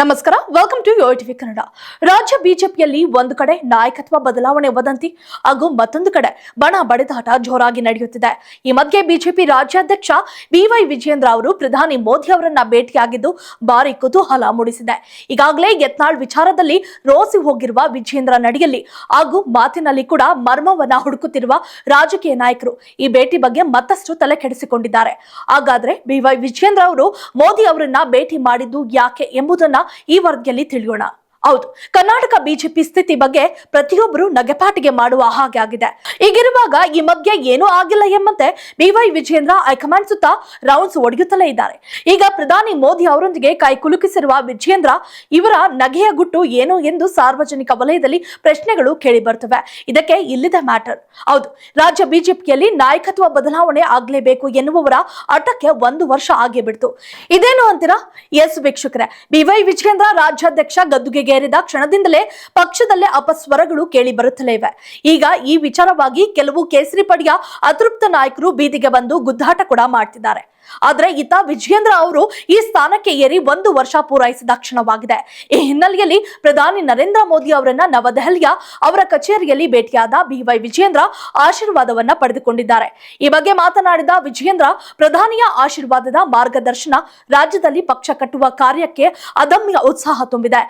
ನಮಸ್ಕಾರ welcome to Yo TV Kannada ರಾಜ್ಯ ಬಿಜೆಪಿಯಲ್ಲಿ ಒಂದು ಕಡೆ ನಾಯಕತ್ವ ಬದಲಾವಣೆ ವದಂತಿ, ಹಾಗೂ ಮತ್ತೊಂದು ಕಡೆ ಬಣ ಬಡಿದಾಟ ಜೋರಾಗಿ ನಡೆಯುತ್ತಿದೆ. ಈ ಮಧ್ಯೆ ಬಿಜೆಪಿ ರಾಜ್ಯಾಧ್ಯಕ್ಷ ಬಿವೈ ವಿಜಯೇಂದ್ರ ಅವರು ಪ್ರಧಾನಿ ಮೋದಿ ಅವರನ್ನ ಭೇಟಿಯಾಗಿದ್ದು ಭಾರಿ ಕುತೂಹಲ ಮೂಡಿಸಿದೆ. ಈಗಾಗಲೇ ಯತ್ನಾಳ್ ವಿಚಾರದಲ್ಲಿ ರೋಸಿ ಹೋಗಿರುವ ವಿಜಯೇಂದ್ರ ನಡಿಯಲ್ಲಿ, ಹಾಗೂ ಮಾತಿನಲ್ಲಿ ಕೂಡ ಮರ್ಮವನ್ನ ಹುಡುಕುತ್ತಿರುವ ರಾಜಕೀಯ ನಾಯಕರು ಈ ಭೇಟಿ ಬಗ್ಗೆ ಮತ್ತಷ್ಟು ತಲೆ ಕೆಡಿಸಿಕೊಂಡಿದ್ದಾರೆ ಹಾಗಾದ್ರೆ ಬಿವೈ ವಿಜಯೇಂದ್ರ ಅವರು ಮೋದಿ ಅವರನ್ನ ಭೇಟಿ ಮಾಡಿದ್ದು ಯಾಕೆ ಎಂಬುದನ್ನ ಈ ವರದಿಯಲ್ಲಿ ತಿಳಿಯೋಣ. ಹೌದು. ಕರ್ನಾಟಕ ಬಿಜೆಪಿ ಸ್ಥಿತಿ ಬಗ್ಗೆ ಪ್ರತಿಯೊಬ್ಬರು ನಗೆಪಾಟಿಗೆ ಮಾಡುವ ಹಾಗೆ ಆಗಿದೆ. ಈಗಿರುವಾಗ ಈ ಮಧ್ಯೆ ಏನೂ ಆಗಿಲ್ಲ ಎಂಬಂತೆ B Y Vijayendra high command ಸುತ್ತ ರೌಂಡ್ಸ್ ಒಡೆಯುತ್ತಲೇ ಇದ್ದಾರೆ. ಈಗ ಪ್ರಧಾನಿ ಮೋದಿ ಅವರೊಂದಿಗೆ ಕೈ ಕುಲುಕಿಸಿರುವ ವಿಜೇಂದ್ರ ಇವರ ನಗೆಯ ಗುಟ್ಟು ಏನು ಎಂದು ಸಾರ್ವಜನಿಕ ವಲಯದಲ್ಲಿ ಪ್ರಶ್ನೆಗಳು ಕೇಳಿ ಬರ್ತವೆ ಇದಕ್ಕೆ ಇಲ್ಲಿದ ಮ್ಯಾಟರ್. ಹೌದು, ರಾಜ್ಯ ಬಿಜೆಪಿಯಲ್ಲಿ ನಾಯಕತ್ವ ಬದಲಾವಣೆ ಆಗ್ಲೇಬೇಕು ಎನ್ನುವವರ ಹಠಕ್ಕೆ ಒಂದು ವರ್ಷ ಆಗೇ ಬಿಡ್ತು ಇದೇನು ಅಂತೀರಾ? ಎಸ್ ವೀಕ್ಷಕರೇ ಬಿವೈ ವಿಜೇಂದ್ರ ರಾಜ್ಯಾಧ್ಯಕ್ಷ ಗದ್ದುಗೆಗೇರಿದ ಕ್ಷಣದಿಂದಲೇ ಪಕ್ಷದಲ್ಲೇ ಅಪಸ್ವರಗಳು ಕೇಳಿ ಬರುತ್ತಲೇ ಇವೆ. ಈಗ ಈ ವಿಚಾರವಾಗಿ ಕೆಲವು ಕೇಸರಿ ಪಡೆಯ ಅತೃಪ್ತ ನಾಯಕರು ಬೀದಿಗೆ ಬಂದು ಗುದ್ದಾಟ ಕೂಡ ಮಾಡ್ತಿದ್ದಾರೆ. ಆದ್ರೆ ಇತ ವಿಜಯೇಂದ್ರ ಅವರು ಈ ಸ್ಥಾನಕ್ಕೆ ಏರಿ ಒಂದು ವರ್ಷ ಪೂರೈಸಿದ ಕ್ಷಣವಾಗಿದೆ. ಈ ಹಿನ್ನೆಲೆಯಲ್ಲಿ ಪ್ರಧಾನಿ ನರೇಂದ್ರ ಮೋದಿ ಅವರನ್ನ ನವದೆಹಲಿಯ ಅವರ ಕಚೇರಿಯಲ್ಲಿ ಭೇಟಿಯಾದ ಬಿವೈ ವಿಜಯೇಂದ್ರ ಆಶೀರ್ವಾದವನ್ನ ಪಡೆದುಕೊಂಡಿದ್ದಾರೆ. ಈ ಬಗ್ಗೆ ಮಾತನಾಡಿದ ವಿಜಯೇಂದ್ರ, ಪ್ರಧಾನಿಯ ಆಶೀರ್ವಾದದ ಮಾರ್ಗದರ್ಶನ ರಾಜ್ಯದಲ್ಲಿ ಪಕ್ಷ ಕಟ್ಟುವ ಕಾರ್ಯಕ್ಕೆ ಅದಮ್ಯ ಉತ್ಸಾಹ ತುಂಬಿದೆ.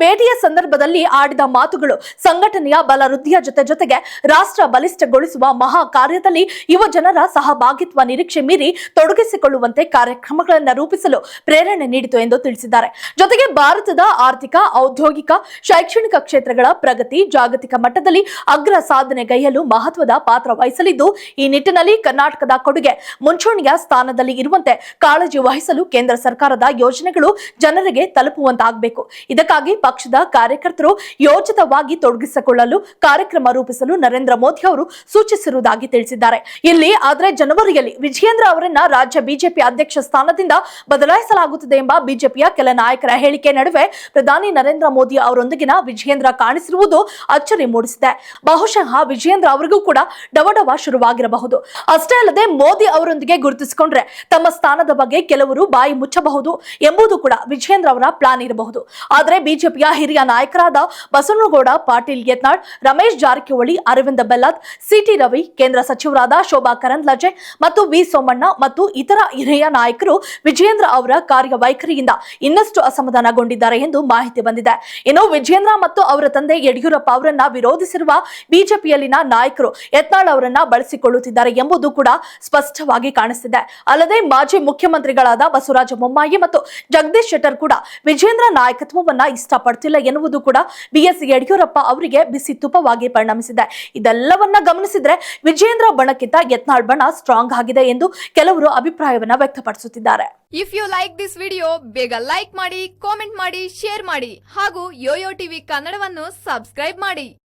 ಭೇಟಿಯ ಸಂದರ್ಭದಲ್ಲಿ ಆಡಿದ ಮಾತುಗಳು ಸಂಘಟನೆಯ ಬಲ ವೃದ್ಧಿಯ ಜೊತೆ ಜೊತೆಗೆ ರಾಷ್ಟ್ರ ಬಲಿಷ್ಠಗೊಳಿಸುವ ಮಹಾ ಕಾರ್ಯದಲ್ಲಿ ಯುವ ಜನರ ಸಹಭಾಗಿತ್ವ ನಿರೀಕ್ಷೆ ಮೀರಿ ತೊಡಗಿಸಿಕೊಳ್ಳುವಂತೆ ಕಾರ್ಯಕ್ರಮಗಳನ್ನು ರೂಪಿಸಲು ಪ್ರೇರಣೆ ನೀಡಿತು ಎಂದು ತಿಳಿಸಿದ್ದಾರೆ. ಜೊತೆಗೆ ಭಾರತದ ಆರ್ಥಿಕ, ಔದ್ಯೋಗಿಕ, ಶೈಕ್ಷಣಿಕ ಕ್ಷೇತ್ರಗಳ ಪ್ರಗತಿ ಜಾಗತಿಕ ಮಟ್ಟದಲ್ಲಿ ಅಗ್ರ ಸಾಧನೆಗೈಯಲು ಮಹತ್ವದ ಪಾತ್ರ ವಹಿಸಲಿದ್ದು, ಈ ನಿಟ್ಟಿನಲ್ಲಿ ಕರ್ನಾಟಕದ ಕೊಡುಗೆ ಮುಂಚೂಣಿಯ ಸ್ಥಾನದಲ್ಲಿ ಇರುವಂತೆ ಕಾಳಜಿ ವಹಿಸಲು ಕೇಂದ್ರ ಸರ್ಕಾರದ ಯೋಜನೆಗಳು ಜನರಿಗೆ ತಲುಪುವಂತಾಗಬೇಕು. ಇದಕ್ಕಾಗಿ ಪಕ್ಷದ ಕಾರ್ಯಕರ್ತರು ಯೋಜಿತವಾಗಿ ತೊಡಗಿಸಿಕೊಳ್ಳಲು ಕಾರ್ಯಕ್ರಮ ರೂಪಿಸಲು ನರೇಂದ್ರ ಮೋದಿ ಅವರು ಸೂಚಿಸಿರುವುದಾಗಿ ತಿಳಿಸಿದ್ದಾರೆ. ಇಲ್ಲಿ ಆದರೆ ಜನವರಿಯಲ್ಲಿ ವಿಜಯೇಂದ್ರ ಅವರನ್ನ ರಾಜ್ಯ ಬಿಜೆಪಿ ಅಧ್ಯಕ್ಷ ಸ್ಥಾನದಿಂದ ಬದಲಾಯಿಸಲಾಗುತ್ತದೆ ಎಂಬ ಬಿಜೆಪಿಯ ಕೆಲ ನಾಯಕರ ಹೇಳಿಕೆ ನಡುವೆ ಪ್ರಧಾನಿ ನರೇಂದ್ರ ಮೋದಿ ಅವರೊಂದಿಗಿನ ವಿಜಯೇಂದ್ರ ಕಾಣಿಸಿರುವುದು ಅಚ್ಚರಿ ಮೂಡಿಸಿದೆ. ಬಹುಶಃ ವಿಜಯೇಂದ್ರ ಅವರಿಗೂ ಕೂಡ ಡವಡವ ಶುರುವಾಗಿರಬಹುದು. ಅಷ್ಟೇ ಅಲ್ಲದೆ ಮೋದಿ ಅವರೊಂದಿಗೆ ಗುರುತಿಸಿಕೊಂಡ್ರೆ ತಮ್ಮ ಸ್ಥಾನದ ಬಗ್ಗೆ ಕೆಲವರು ಬಾಯಿ ಮುಚ್ಚಬಹುದು ಎಂಬುದು ಕೂಡ ವಿಜಯೇಂದ್ರ ಅವರ ಪ್ಲಾನ್ ಇರಬಹುದು. ಆದರೆ ಬಿಜೆಪಿಯ ಹಿರಿಯ ನಾಯಕರಾದ ಬಸವನಗೌಡ, ಪಾಟೀಲ್ ಯತ್ನಾಳ್, ರಮೇಶ್ ಜಾರಕಿಹೊಳಿ, ಅರವಿಂದ ಬೆಲ್ಲತ್, ಸಿಟಿ ರವಿ, ಕೇಂದ್ರ ಸಚಿವರಾದ ಶೋಭಾ ಕರಂದ್ಲಾಜೆ ಮತ್ತು ವಿ ಸೋಮಣ್ಣ ಮತ್ತು ಇತರ ಹಿರಿಯ ನಾಯಕರು ವಿಜಯೇಂದ್ರ ಅವರ ಕಾರ್ಯವೈಖರಿಯಿಂದ ಇನ್ನಷ್ಟು ಅಸಮಾಧಾನಗೊಂಡಿದ್ದಾರೆ ಎಂದು ಮಾಹಿತಿ ಬಂದಿದೆ. ಇನ್ನು ವಿಜಯೇಂದ್ರ ಮತ್ತು ಅವರ ತಂದೆ ಯಡಿಯೂರಪ್ಪ ಅವರನ್ನ ವಿರೋಧಿಸಿರುವ ಬಿಜೆಪಿಯಲ್ಲಿನ ನಾಯಕರು ಯತ್ನಾಳ್ ಅವರನ್ನ ಬಳಸಿಕೊಳ್ಳುತ್ತಿದ್ದಾರೆ ಎಂಬುದು ಕೂಡ ಸ್ಪಷ್ಟವಾಗಿ ಕಾಣಿಸ್ತಿದೆ. ಅಲ್ಲದೆ ಮಾಜಿ ಮುಖ್ಯಮಂತ್ರಿಗಳಾದ ಬಸವರಾಜ ಬೊಮ್ಮಾಯಿ ಮತ್ತು ಜಗದೀಶ್ ಶೆಟ್ಟರ್ ಕೂಡ ವಿಜೇಂದ್ರ ನಾಯಕತ್ವವನ್ನ ಇಷ್ಟಪಡ್ತಿಲ್ಲ ಎನ್ನುವುದು ಕೂಡ ಬಿ ಎಸ್ ಯಡಿಯೂರಪ್ಪ ಅವರಿಗೆ ಬಿಸಿ ತುಪ್ಪವಾಗಿ ಪರಿಣಮಿಸಿದೆ. ಇದೆಲ್ಲವನ್ನ ಗಮನಿಸಿದ್ರೆ ವಿಜೇಂದ್ರ ಬಣಕ್ಕಿಂತ ಯತ್ನಾಳ್ ಬಣ ಸ್ಟ್ರಾಂಗ್ ಆಗಿದೆ ಎಂದು ಕೆಲವರು ಅಭಿಪ್ರಾಯವನ್ನ ವ್ಯಕ್ತಪಡಿಸುತ್ತಿದ್ದಾರೆ. If you like this video ಬೇಗ ಲೈಕ್ ಮಾಡಿ ಕಾಮೆಂಟ್ ಮಾಡಿ ಶೇರ್ ಮಾಡಿ ಹಾಗೂ ಯೋಯೋ ಟಿವಿ ಕನ್ನಡವನ್ನು ಸಬ್ಸ್ಕ್ರೈಬ್ ಮಾಡಿ.